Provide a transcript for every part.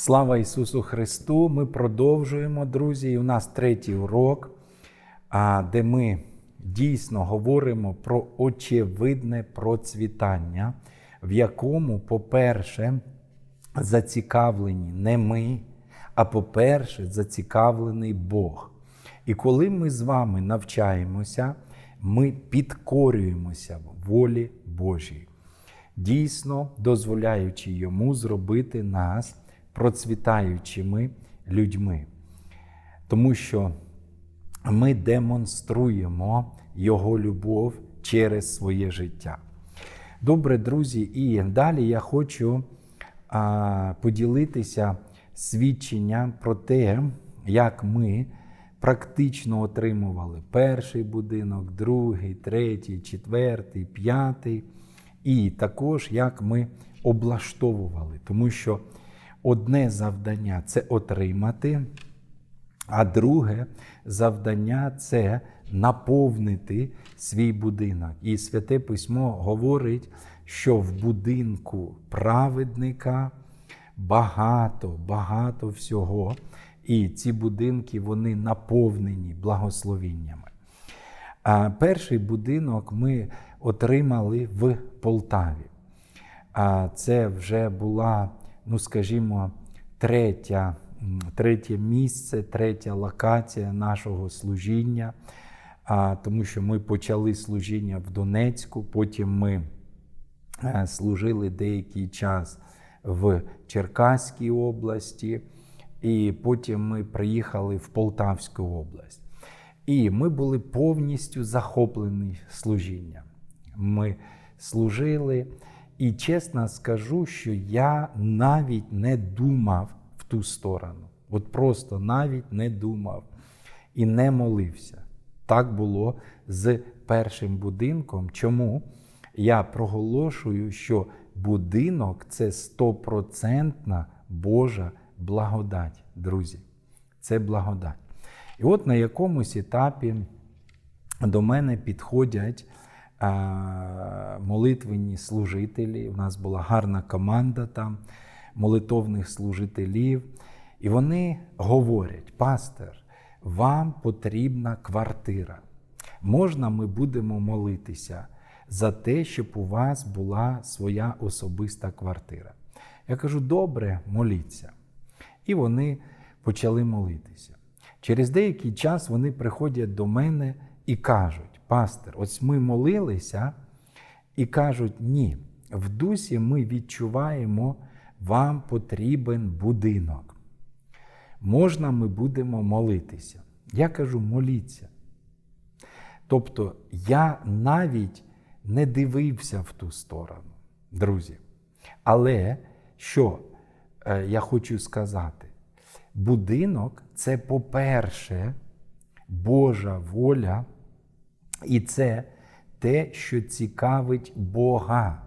Слава Ісусу Христу! Ми продовжуємо, друзі. І у нас третій урок, де ми дійсно говоримо про очевидне процвітання, в якому, по-перше, зацікавлені не ми, а по-перше, зацікавлений Бог. І коли ми з вами навчаємося, ми підкорюємося волі Божій, дійсно дозволяючи йому зробити нас процвітаючими людьми. Тому що ми демонструємо Його любов через своє життя. Добре, друзі, і далі я хочу а, поділитися свідченням про те, як ми практично отримували перший будинок, другий, третій, четвертий, п'ятий, і також як ми облаштовували. Тому що одне завдання це отримати, а друге завдання це наповнити свій будинок. І святе письмо говорить, що в будинку праведника багато, багато всього. І ці будинки вони наповнені благословіннями. А перший будинок ми отримали в Полтаві. А це вже була, ну скажімо, третя, третє місце, третя локація нашого служіння, тому що ми почали служіння в Донецьку, потім ми е, служили деякий час в Черкаській області. І потім ми приїхали в Полтавську область. І ми були повністю захоплені служінням. Ми служили, і чесно скажу, що я навіть не думав в ту сторону. От просто навіть не думав і не молився. Так було з першим будинком. Чому я проголошую, що будинок це стопроцентна Божа благодать, друзі. Це благодать. І от на якомусь етапі до мене підходять а, молитвенні служителі. У нас була гарна команда там молитовних служителів. І вони говорять: пастор, вам потрібна квартира. Можна, ми будемо молитися за те, щоб у вас була своя особиста квартира. Я кажу: добре, моліться. І вони почали молитися. Через деякий час вони приходять до мене і кажуть: пастор, ось ми молилися, і кажуть, ні, в дусі ми відчуваємо, вам потрібен будинок. Можна, ми будемо молитися. Я кажу, моліться. Тобто я навіть не дивився в ту сторону, друзі. Але що я хочу сказати, будинок це, по-перше, Божа воля, і це те, що цікавить Бога.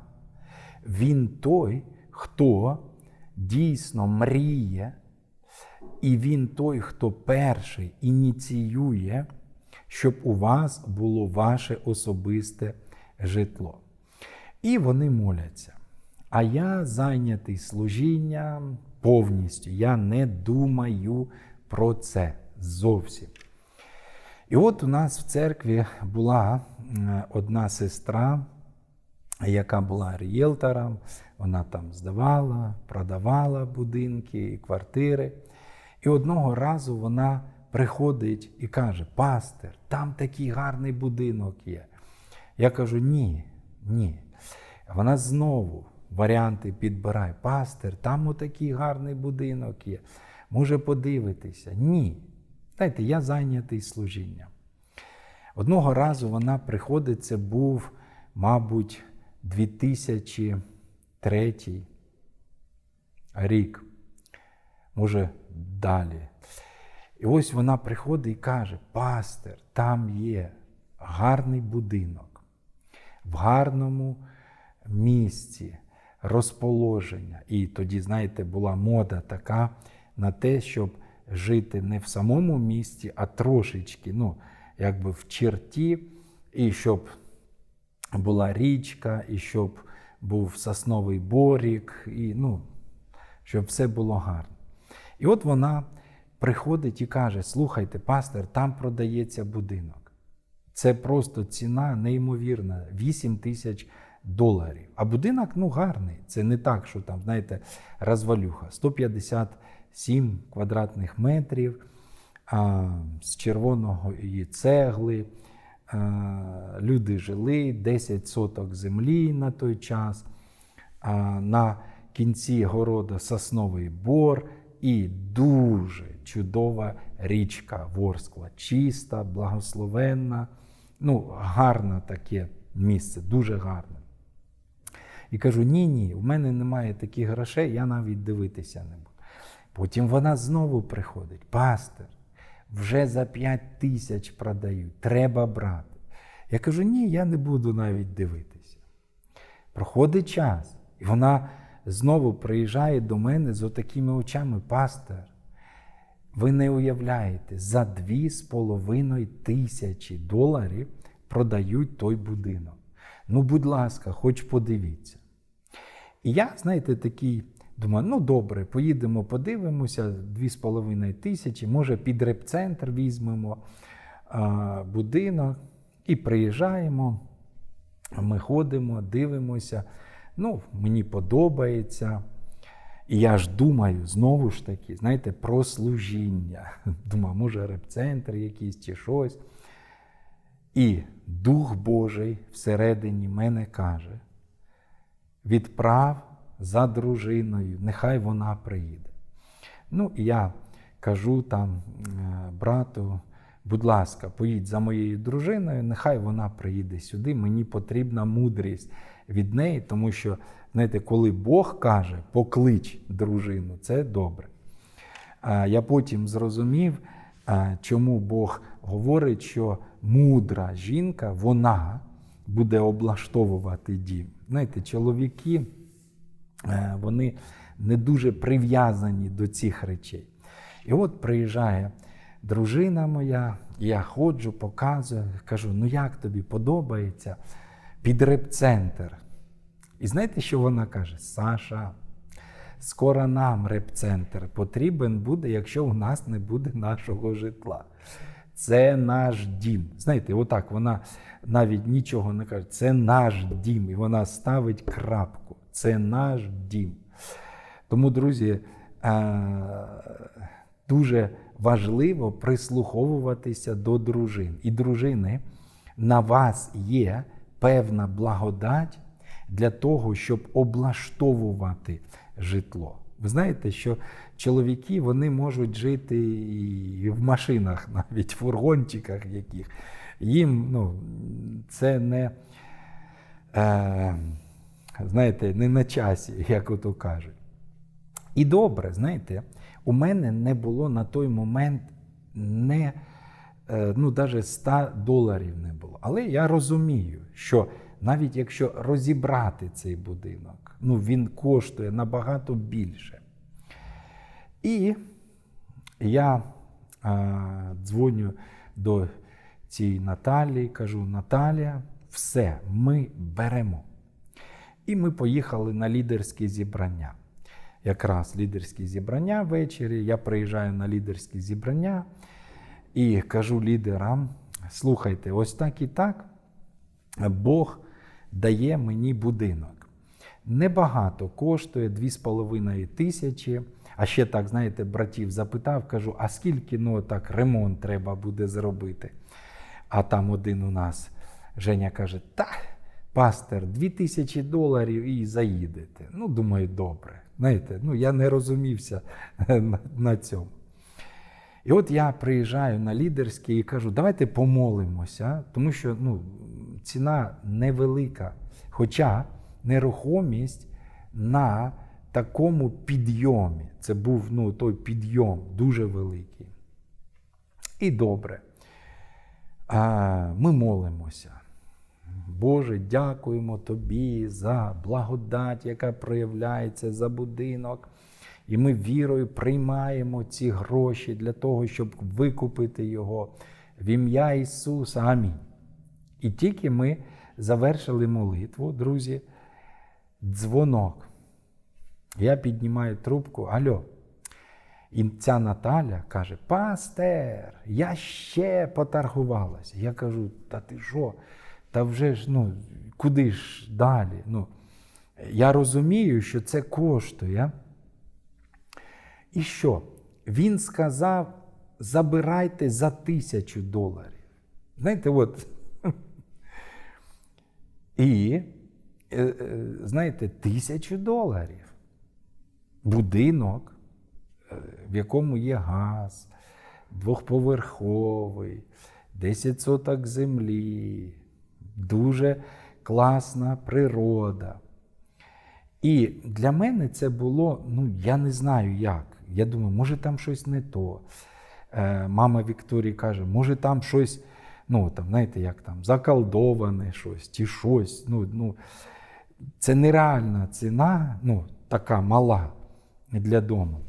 Він той, хто дійсно мріє, і він той, хто перший ініціює, щоб у вас було ваше особисте житло. І вони моляться. А я зайнятий служінням повністю. Я не думаю про це зовсім. І от у нас в церкві була одна сестра, яка була рієлтором, вона там здавала, продавала будинки і квартири. І одного разу вона приходить і каже: Пастир, там такий гарний будинок є. Я кажу: ні, ні. Вона знову варіанти підбирає. Пастир, там отакий гарний будинок є. Може подивитися? Ні. Знаєте, я зайнятий служінням. Одного разу вона приходить, це був, мабуть, 2003 рік, може, далі. І ось вона приходить і каже: Пастир, там є гарний будинок, в гарному місці розположення. І тоді, знаєте, була мода така на те, щоб жити не в самому місті, а трошечки, ну, якби в черті, і щоб була річка, і щоб був сосновий борік, і ну, щоб все було гарно. І от вона приходить і каже: слухайте, пастор, там продається будинок. Це просто ціна неймовірна 8 тисяч доларів. А будинок ну, гарний. Це не так, що там, знаєте, розвалюха. 157 квадратних метрів а, з червоної цегли. А, люди жили, 10 соток землі на той час. А, на кінці города сосновий бор і дуже чудова річка Ворскла. Чиста, благословенна, ну, гарне таке місце, дуже гарне. І кажу: ні, ні, в мене немає таких грошей, я навіть дивитися не буду. Потім вона знову приходить, пастор, вже за 5 тисяч продають, треба брати. Я кажу, ні, я не буду навіть дивитися. Проходить час, і вона знову приїжджає до мене з отакими очами, пастор. Ви не уявляєте, за 2,5 тисячі доларів продають той будинок. Ну, будь ласка, хоч подивіться. І я, знаєте, такий думаю, ну добре, поїдемо, подивимося, 2,5 тисячі, може під репцентр візьмемо а, будинок і приїжджаємо. Ми ходимо, дивимося. Ну, мені подобається. І я ж думаю, знову ж таки, знаєте, про служіння. Думаю, може, репцентр якийсь чи щось. І Дух Божий всередині мене каже: відправ за дружиною, нехай вона приїде. Ну, і я кажу там брату, будь ласка, поїдь за моєю дружиною, нехай вона приїде сюди. Мені потрібна мудрість від неї, тому що, знаєте, коли Бог каже, поклич дружину, це добре. Я потім зрозумів, чому Бог говорить, що мудра жінка, вона буде облаштовувати дім. Знаєте, чоловіки, е, вони не дуже прив'язані до цих речей. І от приїжджає дружина моя, я ходжу, показую, кажу: ну як тобі подобається під репцентр. І знаєте, що вона каже? Саша, скоро нам репцентр потрібен буде, якщо у нас не буде нашого житла. Це наш дім. Знаєте, отак вона навіть нічого не каже. Це наш дім. І вона ставить крапку. Це наш дім. Тому, друзі, дуже важливо прислуховуватися до дружин. І дружини, на вас є певна благодать для того, щоб облаштовувати житло. Ви знаєте, що чоловіки вони можуть жити і в машинах, навіть в фургончиках яких. Їм ну, це не е, знаєте, не на часі, як ото кажуть. І добре, знаєте, у мене не було на той момент не, е, ну, навіть 100 доларів не було. Але я розумію, що навіть якщо розібрати цей будинок, ну, він коштує набагато більше. І я а, дзвоню до цієї Наталії, кажу: Наталія, все, ми беремо. І ми поїхали на лідерські зібрання. Якраз лідерські зібрання ввечері. Я приїжджаю на лідерські зібрання і кажу лідерам: слухайте, ось так і так Бог дає мені будинок. Небагато коштує 2,5 тисячі. А ще так, знаєте, братів запитав, кажу, а скільки ну, так, ремонт треба буде зробити? А там один у нас Женя каже: Та, пастор, 2000 доларів і заїдете. Ну, думаю, добре. Знаєте, ну я не розумівся на, на цьому. І от я приїжджаю на лідерський і кажу, давайте помолимося, тому що ну, ціна невелика. Хоча нерухомість на такому підйомі. Це був ну, той підйом дуже великий. І добре. А, Ми молимося. Боже, дякуємо Тобі за благодать, яка проявляється за будинок. І ми вірою приймаємо ці гроші для того, щоб викупити його в ім'я Ісуса. Амінь. І тільки ми завершили молитву, друзі, дзвонок. Я піднімаю трубку, альо. І ця Наталя каже: Пастер, я ще поторгувалася. Я кажу, та ти що? Та вже ж ну, куди ж далі? Ну, я розумію, що це коштує. І що? Він сказав: забирайте за тисячу доларів. Знаєте, от. І, е, е, знаєте, тисячу доларів. Будинок, е, в якому є газ, двохповерховий, 10 соток землі, дуже класна природа. І для мене це було, ну, я не знаю як. Я думаю, може там щось не то. Е, мама Вікторії каже, може там щось, ну, там, знаєте, як там, заколдоване щось, чи щось. Ну, ну, це нереальна ціна, ну, така мала для дому.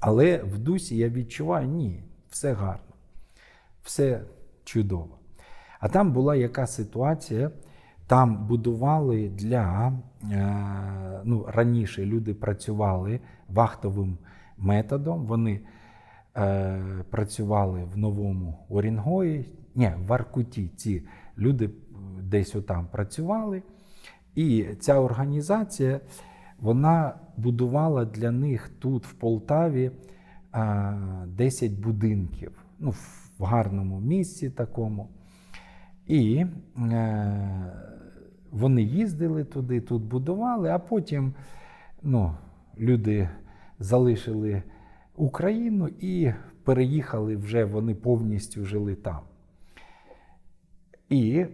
Але в дусі я відчуваю, ні, все гарно, все чудово. А там була яка ситуація, там будували для е, ну, раніше люди працювали вахтовим методом. Вони е, працювали в новому Орінгої, ні, в Аркуті. Ці люди десь отам працювали. І ця організація вона будувала для них тут, в Полтаві, е, 10 будинків. Ну, в гарному місці такому. І е, вони їздили туди, тут будували, а потім ну, люди залишили Україну і переїхали вже, вони повністю жили там. І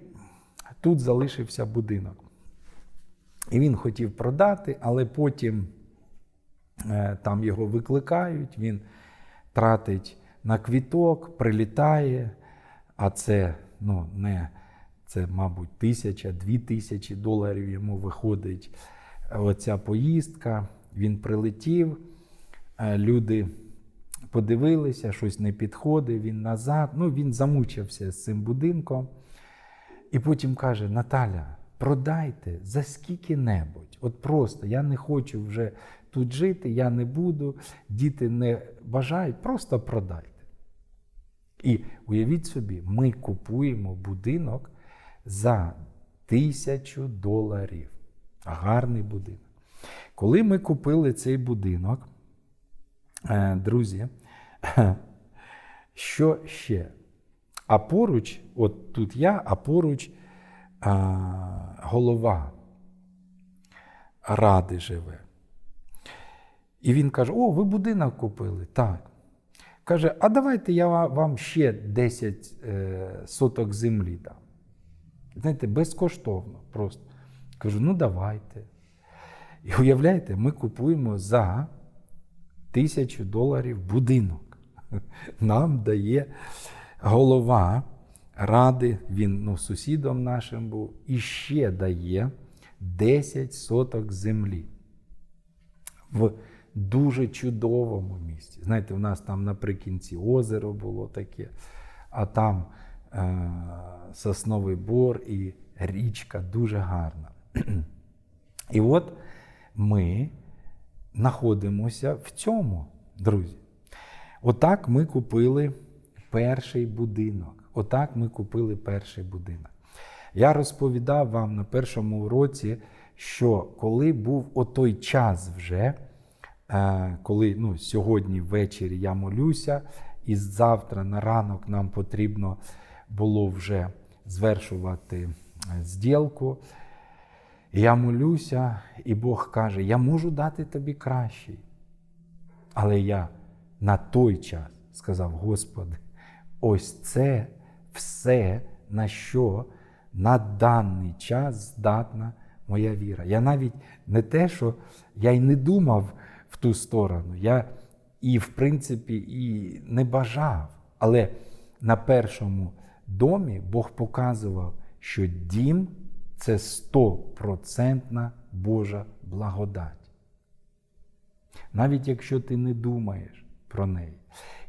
тут залишився будинок. І він хотів продати, але потім е, там його викликають, він тратить на квіток, прилітає, а це ну, не це, мабуть, тисяча, дві тисячі доларів йому виходить оця поїздка. Він прилетів, е, люди подивилися, щось не підходить, він назад. Ну, він замучився з цим будинком. І потім каже: Наталя, продайте за скільки-небудь. От просто я не хочу вже тут жити, я не буду, діти не бажають, просто продайте. І уявіть собі, ми купуємо будинок за тисячу доларів. Гарний будинок. Коли ми купили цей будинок, е, друзі, що ще? А поруч, от тут я, а поруч а, голова ради живе. І він каже: О, ви будинок купили? Так. Каже, а давайте я вам ще 10 е, соток землі дам. Знаєте, безкоштовно просто. Кажу, ну давайте. І уявляєте, ми купуємо за тисячу доларів будинок. Нам дає голова ради, він ну, сусідом нашим був, і ще дає 10 соток землі. В дуже чудовому місці. Знаєте, у нас там наприкінці озеро було таке, а там е, сосновий бор і річка дуже гарна. І от ми знаходимося в цьому, друзі. Отак ми купили перший будинок. Отак ми купили перший будинок. Я розповідав вам на першому уроці, що коли був отой час вже, коли ну, сьогодні ввечері я молюся, і завтра на ранок нам потрібно було вже звершувати зділку. Я молюся, і Бог каже: Я можу дати тобі кращий. Але я на той час сказав: Господи, ось це все, на що на даний час здатна моя віра. Я навіть не те, що я й не думав ту сторону, я і, в принципі, і не бажав. Але на першому домі Бог показував, що дім це стопроцентна Божа благодать. Навіть якщо ти не думаєш про неї,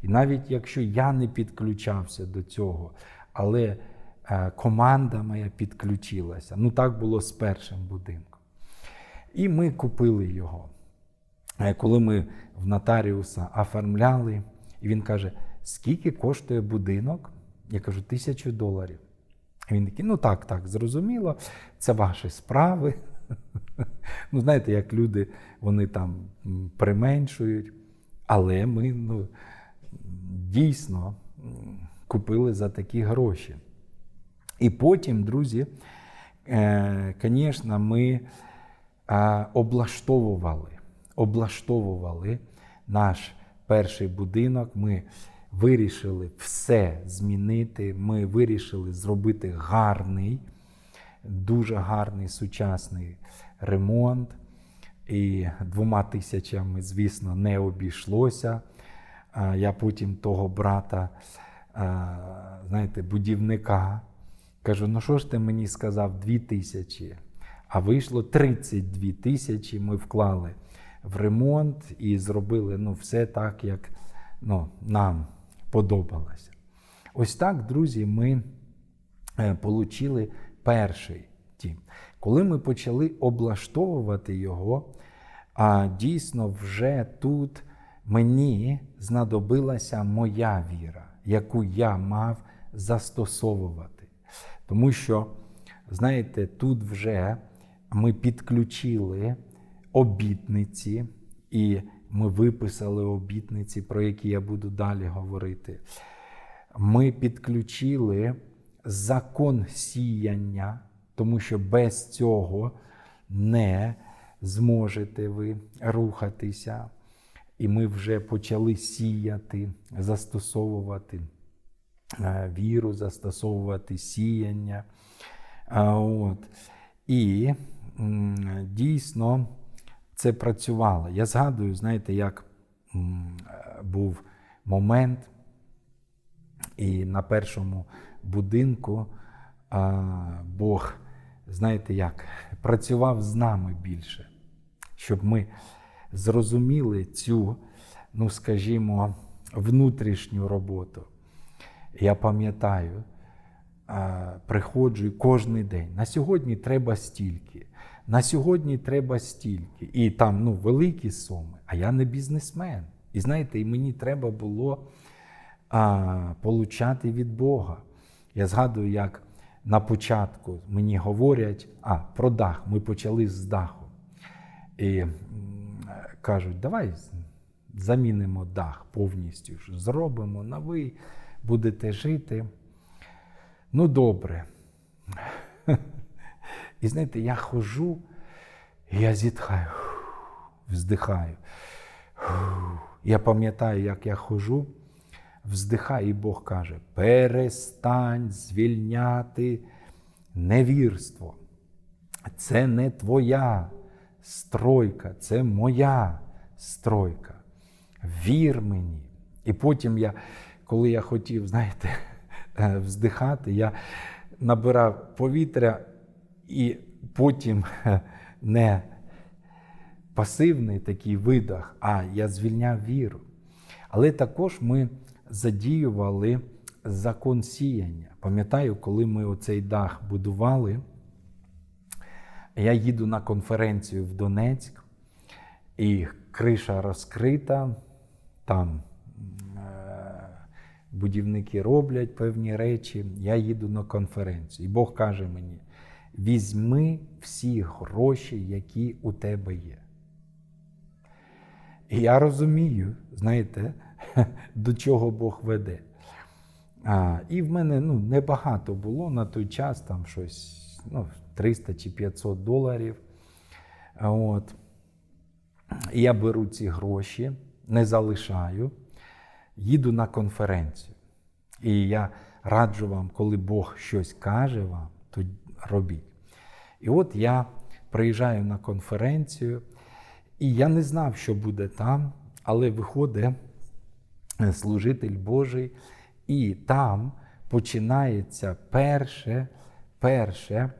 і навіть якщо я не підключався до цього, але е, команда моя підключилася. Ну так було з першим будинком. І ми купили його. Коли ми в нотаріуса оформляли, і він каже: скільки коштує будинок? Я кажу, тисячу доларів. І Він такий, ну так, так, зрозуміло, це ваші справи. Ну, знаєте, як люди вони там применшують, але ми ну, дійсно купили за такі гроші. І потім, друзі, звісно, ми е, облаштовували, облаштовували наш перший будинок. Ми вирішили все змінити. Ми вирішили зробити гарний, дуже гарний сучасний ремонт. І двома тисячами, звісно, не обійшлося. Я потім того брата, знаєте, будівника, кажу: ну що ж ти мені сказав, дві тисячі, а вийшло 32 тисячі. Ми вклали в ремонт і зробили ну, все так, як ну, нам подобалося. Ось так, друзі, ми е, отримали перший дім. Коли ми почали облаштовувати його, а дійсно вже тут мені знадобилася моя віра, яку я мав застосовувати. Тому що, знаєте, тут вже ми підключили обітниці, і ми виписали обітниці, про які я буду далі говорити. Ми підключили закон сіяння, тому що без цього не зможете ви рухатися. І ми вже почали сіяти, застосовувати е, віру, застосовувати сіяння. От. І дійсно це працювало. Я згадую, знаєте, як був момент, і на першому будинку Бог, знаєте як, працював з нами більше, щоб ми зрозуміли цю, ну скажімо, внутрішню роботу. Я пам'ятаю, приходжу кожен день. На сьогодні треба стільки. На сьогодні треба стільки. І там ну, великі суми, а я не бізнесмен. І знаєте, і мені треба було а, получати від Бога. Я згадую, як на початку мені говорять, а, про дах, ми почали з даху. І кажуть, давай замінимо дах повністю, зробимо новий, будете жити. Ну, добре. І знаєте, я хожу, і я зітхаю, вздихаю. Я пам'ятаю, як я хожу, вздихаю, і Бог каже: перестань звільняти невірство. Це не твоя стройка, це моя стройка. Вір мені. І потім я, коли я хотів, знаєте, вздихати, я набирав повітря і потім не пасивний такий видах, а я звільняв віру. Але також ми задіювали закон сіяння. Пам'ятаю, коли ми оцей дах будували, я їду на конференцію в Донецьк, і криша розкрита, там будівники роблять певні речі, я їду на конференцію. І Бог каже мені: візьми всі гроші, які у тебе є. І я розумію, знаєте, до чого Бог веде. А, І в мене ну, небагато було на той час, там щось ну, 300 чи 500 доларів. От. І я беру ці гроші, не залишаю, їду на конференцію. І я раджу вам, коли Бог щось каже вам, то робіть. І от я приїжджаю на конференцію, і я не знав, що буде там, але виходить служитель Божий, і там починається перше, перше,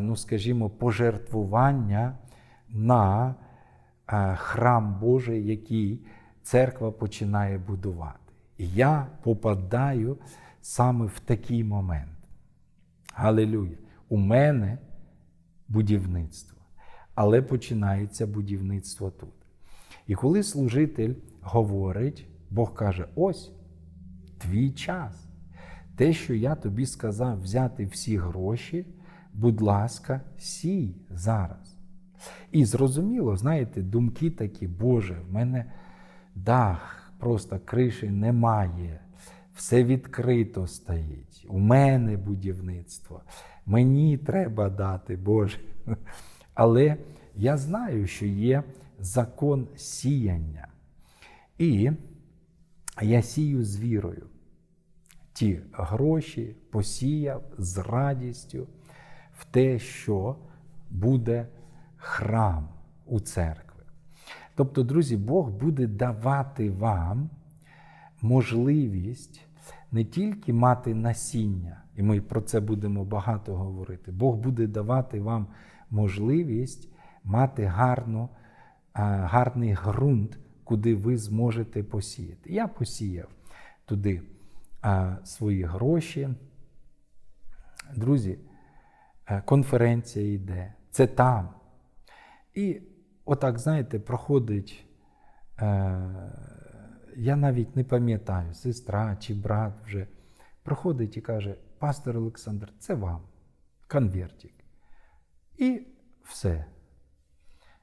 ну скажімо, пожертвування на храм Божий, який церква починає будувати. І я попадаю саме в такий момент. Галилюя! У мене будівництво, але починається будівництво тут. І коли служитель говорить, Бог каже: ось твій час. Те, що я тобі сказав, взяти всі гроші, будь ласка, сій зараз. І зрозуміло, знаєте, думки такі, Боже, в мене дах, просто криші немає, все відкрито стоїть. У мене будівництво, мені треба дати, Боже. Але я знаю, що є закон сіяння. І я сію з вірою. Ті гроші посіяв з радістю в те, що буде храм у церкви. Тобто, друзі, Бог буде давати вам можливість не тільки мати насіння, і ми про це будемо багато говорити. Бог буде давати вам можливість мати гарну, гарний ґрунт, куди ви зможете посіяти. Я посіяв туди свої гроші. Друзі, конференція йде, це там. І отак, знаєте, проходить, я навіть не пам'ятаю, сестра чи брат вже проходить і каже: Пастор Олександр, це вам, конвертик. І все.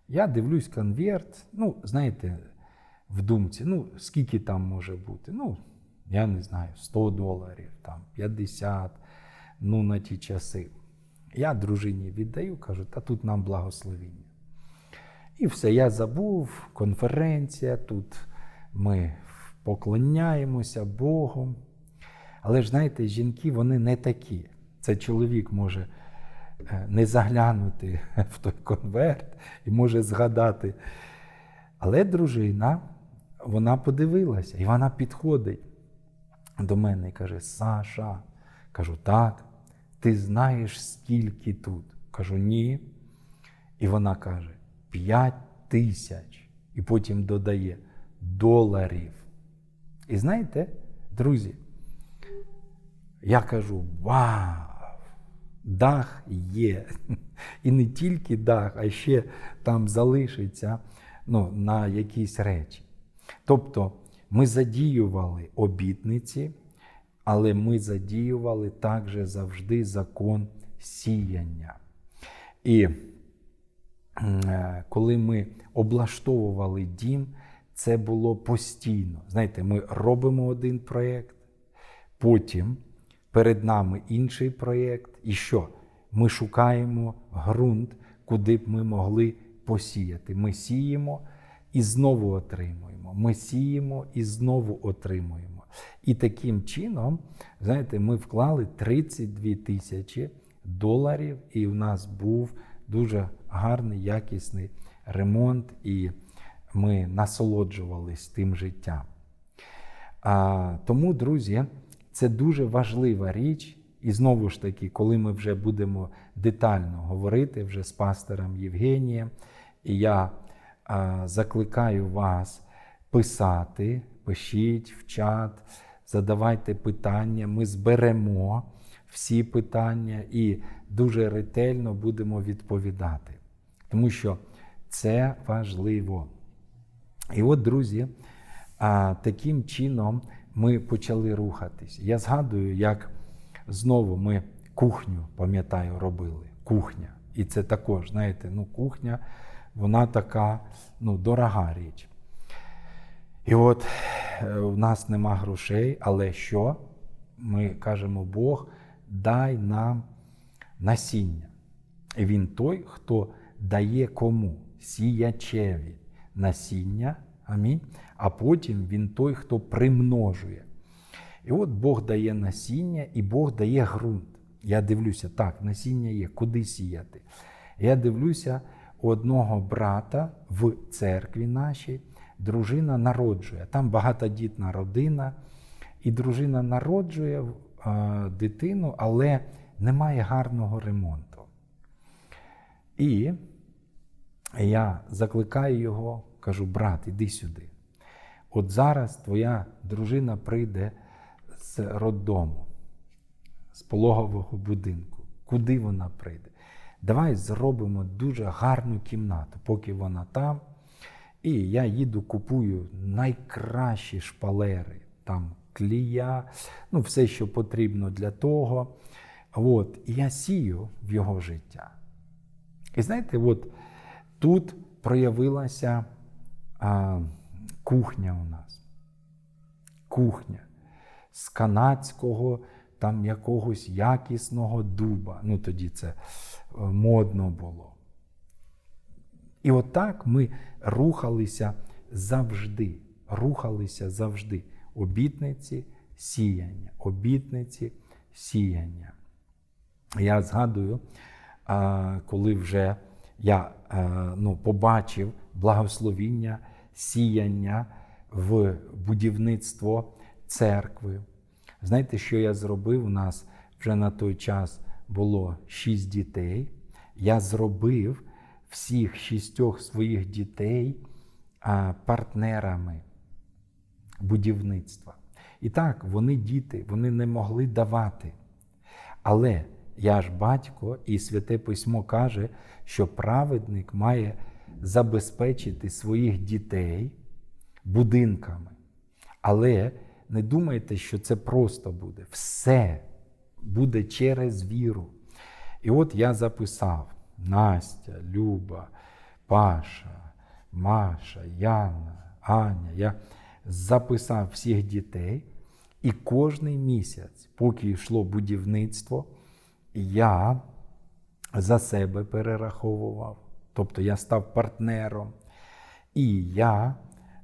Я дивлюсь конверт, ну, знаєте, в думці, ну, скільки там може бути? Ну, я не знаю, 100 доларів, там, 50, ну, на ті часи. Я дружині віддаю, кажу, та тут нам благословіння. І все, я забув, конференція, тут ми поклоняємося Богу. Але ж знаєте, жінки, вони не такі. Це чоловік може е, не заглянути в той конверт і може згадати. Але дружина, вона подивилася, і вона підходить до мене і каже: Саша, кажу, так, ти знаєш, скільки тут? Кажу, ні. І вона каже: 5 тисяч. І потім додає доларів. І знаєте, друзі, я кажу: вау! Дах є. І не тільки дах, а ще там залишиться ну, на якісь речі. Тобто ми задіювали обітниці, але ми задіювали також завжди закон сіяння. І е, коли ми облаштовували дім, це було постійно. Знаєте, ми робимо один проєкт, потім перед нами інший проєкт. І що? Ми шукаємо ґрунт, куди б ми могли посіяти. Ми сіємо і знову отримуємо. Ми сіємо і знову отримуємо. І таким чином, знаєте, ми вклали 32 тисячі доларів, і в нас був дуже гарний, якісний ремонт, і ми насолоджувались тим життям. А, Тому, друзі, це дуже важлива річ. І знову ж таки, коли ми вже будемо детально говорити вже з пастором Євгенієм, і я а, закликаю вас писати, пишіть в чат, задавайте питання, ми зберемо всі питання і дуже ретельно будемо відповідати. Тому що це важливо. І от, друзі, таким чином ми почали рухатись. Я згадую, як знову ми кухню, пам'ятаю, робили. Кухня. І це також, знаєте, ну, кухня, вона така ну, дорога річ. І от е, у нас нема грошей, але що? Ми кажемо, Бог, дай нам насіння. І Він той, хто дає кому сіячеві насіння, амінь, а потім він той, хто примножує. І от Бог дає насіння і Бог дає ґрунт. Я дивлюся, так, насіння є, куди сіяти. Я дивлюся у одного брата в церкві нашій, дружина народжує. Там багатодітна родина, і дружина народжує дитину, але немає гарного ремонту. І я закликаю його, кажу, брат, іди сюди. От зараз твоя дружина прийде з роддому, з пологового будинку. Куди вона прийде? Давай зробимо дуже гарну кімнату, поки вона там. І я їду, купую найкращі шпалери, там клія, ну, все, що потрібно для того. От, і я сію в його життя. І знаєте, от тут проявилася а, кухня у нас. Кухня з канадського там якогось якісного дуба. Ну тоді це е, модно було. І отак ми рухалися завжди. Рухалися завжди. Обітниці сіяння, обітниці сіяння. Я згадую, коли вже я ну, побачив благословіння сіяння в будівництво церкви. Знаєте, що я зробив? У нас вже на той час було шість дітей. Я зробив всіх шістьох своїх дітей партнерами будівництва. І так, вони діти, вони не могли давати. Але я ж батько, і святе письмо каже, що праведник має забезпечити своїх дітей будинками. Але не думайте, що це просто буде. Все буде через віру. І от я записав Настя, Люба, Паша, Маша, Яна, Аня. Я записав всіх дітей. І кожний місяць, поки йшло будівництво, я за себе перераховував. Тобто я став партнером. І я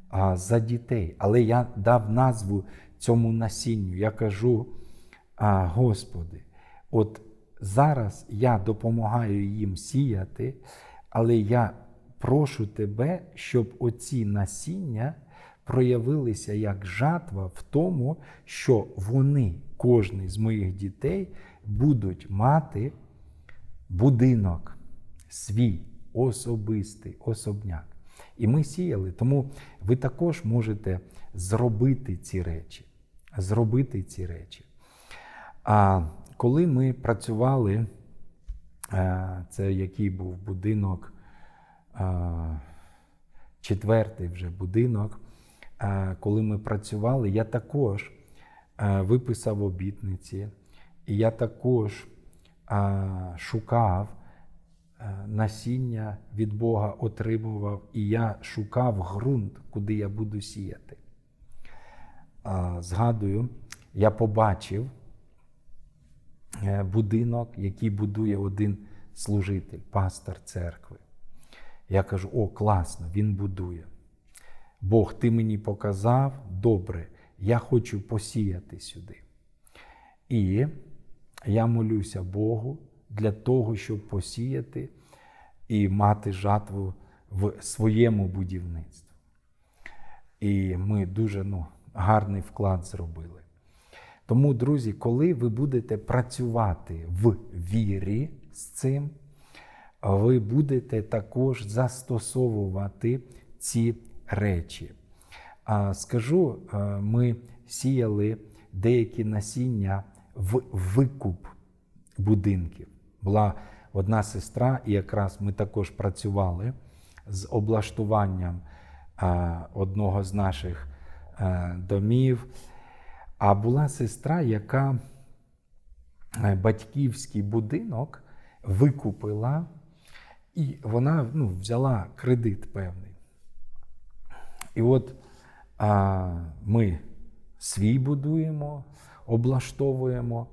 а, за дітей. Але я дав назву цьому насінню. Я кажу, а, Господи, от зараз я допомагаю їм сіяти, але я прошу Тебе, щоб оці насіння проявилися як жатва в тому, що вони, кожний з моїх дітей, будуть мати будинок свій особистий, особняк. І ми сіяли. Тому ви також можете зробити ці речі. Зробити ці речі. А коли ми працювали, е, це який був будинок, е, четвертий вже будинок, е, коли ми працювали, я також виписав обітниці, і я також шукав насіння від Бога отримував, і я шукав ґрунт, куди я буду сіяти. Згадую, я побачив е, будинок, який будує один служитель, пастор церкви. Я кажу: о, класно, він будує. Бог, ти мені показав, добре, я хочу посіяти сюди. І я молюся Богу для того, щоб посіяти і мати жатву в своєму будівництві. І ми дуже ну, гарний вклад зробили. Тому, друзі, коли ви будете працювати в вірі з цим, ви будете також застосовувати ці речі. Скажу, е, ми сіяли деякі насіння в викуп будинків. Була одна сестра, і якраз ми також працювали з облаштуванням одного з наших е, домів. А була сестра, яка е, батьківський будинок викупила, і вона ну, взяла кредит певний. І от а, ми свій будуємо, облаштовуємо,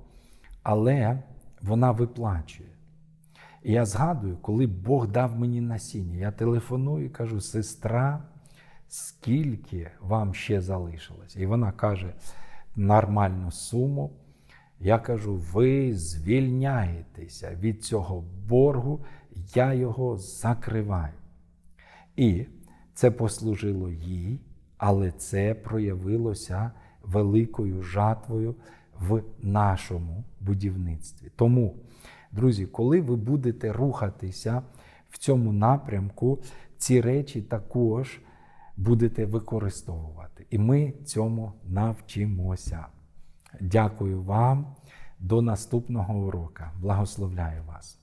але вона виплачує. І я згадую, коли Бог дав мені насіння, я телефоную і кажу, сестра, скільки вам ще залишилось? І вона каже нормальну суму. Я кажу, ви звільняєтеся від цього боргу, я його закриваю. І це послужило їй, але це проявилося великою жатвою в нашому будівництві. Тому, друзі, коли ви будете рухатися в цьому напрямку, ці речі також будете використовувати. І ми цьому навчимося. Дякую вам. До наступного урока. Благословляю вас.